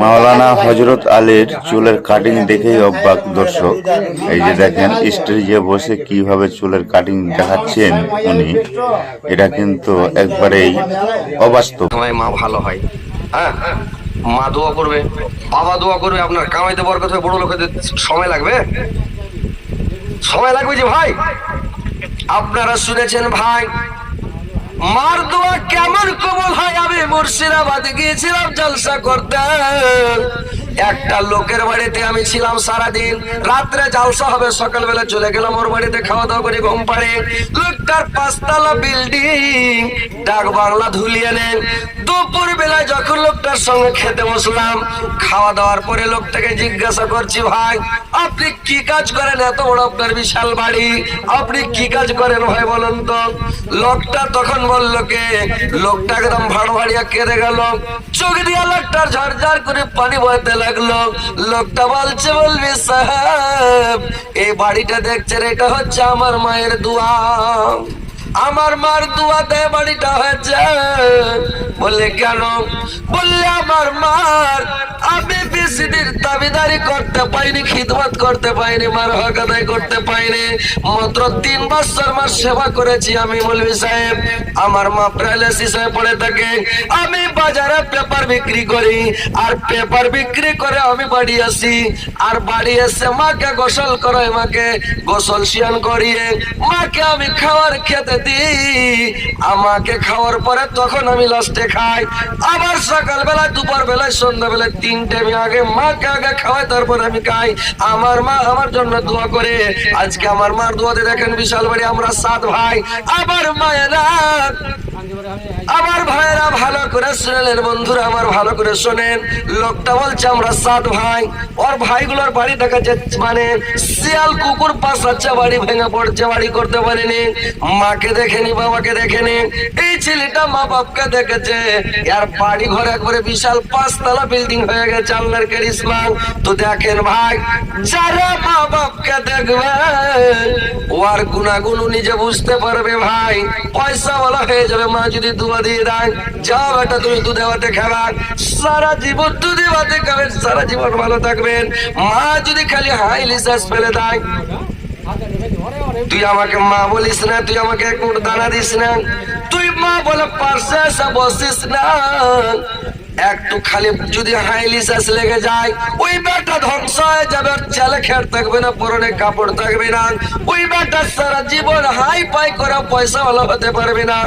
মাওলানা হজরত আলীর চুলের কাটিং দেখেই অবাক দর্শক। এই যে দেখেন স্টেজে বসে কীভাবে চুলের কাটিং দেখাচ্ছেন উনি, এটা কিন্তু একবারেই অবাস্তব। মা ভালো হয়। হ্যাঁ? মা দোয়া করবে, বাবা দোয়া করবে, আপনার কামাইতে বরকত হয়ে বড় লোক হতে সময় লাগবে। সময় লাগবে যে ভাই, আপনারা শুনেছেন ভাই মার দোয়া কেমন কবল হয়? আমি মুর্শিদাবাদ গিয়েছিলাম জলসা করতে। একটা লোকের বাড়িতে আমি ছিলাম সারাদিন। রাত্রে জালসা হবে, সকালবেলা চলে গেলাম ওর বাড়িতে খাওয়া দাওয়া করে ঘুম পাড়ে। লোকটার পাঁচতলা বিল্ডিং, ডাক বাংলা ধুলিয়ে নেন। দুপুর বেলায় যখন লোকটার সঙ্গে খেতে বসলাম, খাওয়া দাওয়ার পরে লোকটাকে জিজ্ঞাসা করছি, ভাই, আপনি কি কাজ করেন? এত বড় আপনার বিশাল বাড়ি। আপনি কি কাজ করেন ভাই, বলুন তো? লোকটা তখন বলল, কে? লোকটা একদম ভাড় ভাড়িয়া কেঁদে গেল। চোখ দিয়ে লোকটার ঝরঝর করে পানি বইতে লাগল। লোকটা বলছে, বলবি সাহেব, এই বাড়িটা দেখছেন, এটা হচ্ছে আমার মায়ের দোয়া। আমার মার দুয়াতে বাড়িটা হয়েছে। বললে, কেন? বললে, আমার মার আমি বেশি দিন দাবিদারি করতে পাইনি, খিদমত করতে পাইনি মার হক আদায় করতে পাইনি। মাত্র তিন বছর মার সেবা করেছি আমি মৌলভী সাহেব। আমার মা হয়ে পড়ে থাকে। আমি বাজারে পেপার বিক্রি করি। আর পেপার বিক্রি করে আমি বাড়ি আসি। আর বাড়ি এসে মাকে গোসল করাই, মাকে গোসল শিয়ান করিয়ে, মাকে আমি খাবার খেতে দিই। আমাকে খাওয়ার পরে তখন আমি লাস্টে খাই। আবার সকাল বেলায় দুপুর বেলায় সন্ধ্যা বেলায় তিন টাইম আগে মাকে আগে খাওয়াই তারপর আমি খাই। আমার মা আমার জন্য দোয়া করে। আজকে আমার মার দোয়াতে দেখেন বিশাল বাড়ি, আমরা সাত ভাই। আবার মায়েরা, আমার ভাইয়েরা ভালো করে শুনলেন বন্ধুরা, আমার ভালো করে শোনেন। লোকটা বলছে, আমরা সাত ভাই। ওর ভাইগুলোর বাড়ি দেখা যাচ্ছে মানে শিয়াল কুকুর পাশাচ্ছে, বাড়ি ভেঙে পড়ছে, বাড়ি করতে পারেনি। মাকে দেখেনি, বাবাকে দেখেনি। এই বুঝতে পারবে ভাই। পয়সা বলা হয়ে যাবে, মা যদি দুধ দিয়ে দেয় যাও বেটা তুমি দুধে ভাতে খাবা, সারা জীবন দুধে ভাতে খাবেন, সারা জীবন ভালো থাকবেন। মা যদি খালি হাই লিসাস ফেলে দেয়, তুই আমাকে মা বলিস না, তুই আমাকে মুঠ দানা দিস না। তুই মা বলে এসে বসিস না। একটু খালি যদি হাইলিসাস লেগে যায়, ওই বেটা ধ্বংস হয়ে যাবে ছেলে খেট থাকবে না, পরনে কাপড় থাকবে না। ওই বেটা সারা জীবন হাই পাই করে পয়সা ভালো হতে পারবে না।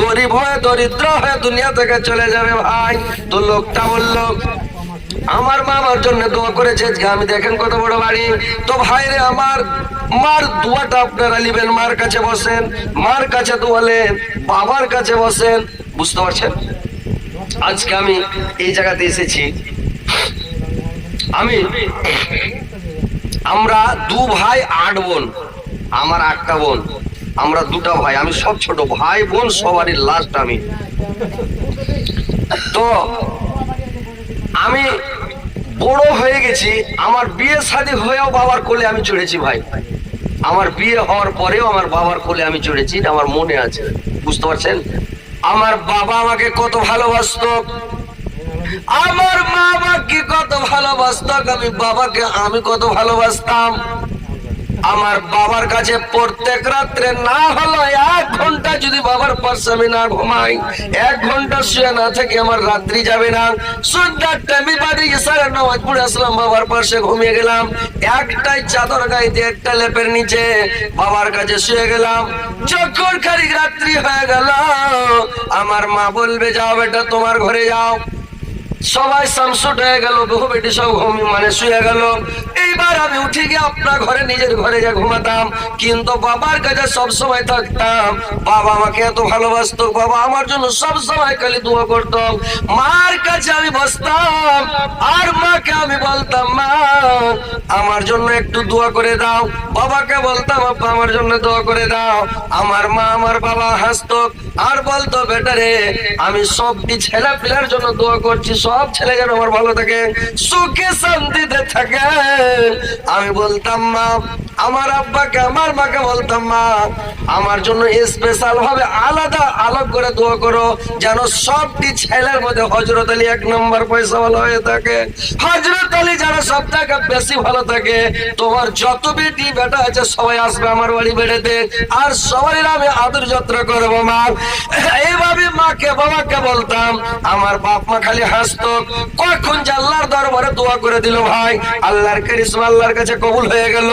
গরিব হয়ে, দরিদ্র হয়ে দুনিয়া থেকে চলে যাবে ভাই। তো লোকটা বলল আমার মা আমার জন্য দোয়া করেছে যে আমি দেখেন কত বড় বাড়ি। তো ভাইরে আমার, মার দোয়াটা আপনারা নিবেন, মার কাছে বসেন, মার কাছে দোয়ালেন বাবার কাছে বসেন, বুঝতে পারছেন? আজকে আমি এই জায়গাতে এসেছি। আমি, আমরা দু ভাই, আট বোন, আমার আটটা বোন, আমরা দুটা ভাই, আমি সব ছোট, ভাই বোন সবারই লাস্ট আমি। তো আমি বড় হয়ে গেছি, আমার বিয়ে শাদী হয়েও বাবার কোলে আমি চড়েছি ভাই। আমার বিয়ে হওয়ার পরেও আমার বাবার কোলে আমি চড়েছি আমার মনে আছে, বুঝতে পারছেন? আমার বাবা আমাকে কত ভালোবাসত। আমার মা আমাকে কত ভালোবাসত, আমি বাবাকে আমি কত ভালোবাসতাম। আমার বাবার কাছে প্রত্যেক রাত্রে না হলো এক ঘণ্টা যদি বাবার পাশে আমি না ঘুমাই, এক ঘণ্টা শুয়ে না থেকে আমার রাত্রি যাবে না। সন্ধ্যার টাইমে বাড়ি সাড়ে নামাজ পড়ে আসলাম, বাবার পাশে ঘুমিয়ে গেলাম। একটাই চাদর গাইতে একটা লেপের নিচে বাবার কাছে শুয়ে গেলাম। যখন খালি রাত্রি হয়ে গেল, আমার মা বলবে, যাও বেটা, তোমার ঘরে যাও। সবাই সামসুট হয়ে গেল, বহু বেটি সব মানে শুয়ে গেল। এইবার আমি উঠে গিয়ে আপনার ঘরে, নিজের ঘরে যা ঘুমাতাম। কিন্তু বাবার কাছে সব সময় থাকতাম, বাবা আমাকে এত ভালোবাসতো, বাবা আমার জন্য সব সময় খালি দোয়া করতাম মার কাছে আমি বসতাম, আর মাকে আমি বলতাম, মা, আমার জন্য একটু দোয়া করে দাও। বাবাকে বলতাম আপা আমার জন্য দোয়া করে দাও। আমার মা, আমার বাবা হাসতো, আর বলতো বেটারে আমি সবটি ছেলে পিলার জন্য দোয়া করছি? সব ছেলে যেন আমার ভালো থাকে, সুখে শান্তিতে থাকে। আমি বলতাম, মা আমার আব্বাকে, আমার মাকে বলতাম, মা, আমার জন্য স্পেশাল ভাবে আলাদা আলাপ করে দোয়া করো, যেন সবটি ছেলের মধ্যে হজরত আলী এক নম্বর পয়সা ভালো হয়ে থাকে। হজরত আলী যেন সব থেকে বেশি ভালো থাকে। তোমার যত বেটি বেটা আছে, সবাই আসবে আমার বাড়ি বেড়েতে। আর সবাই আমি আদর যত্ন করব, মা। এইভাবে মাকে বাবাকে বলতাম, আমার বাপ মা খালি হাসতো। কখন যে আল্লাহর দরবারে দোয়া করে দিল, ভাই, আল্লাহর কারিশমা আল্লাহর কাছে কবুল হয়ে গেল।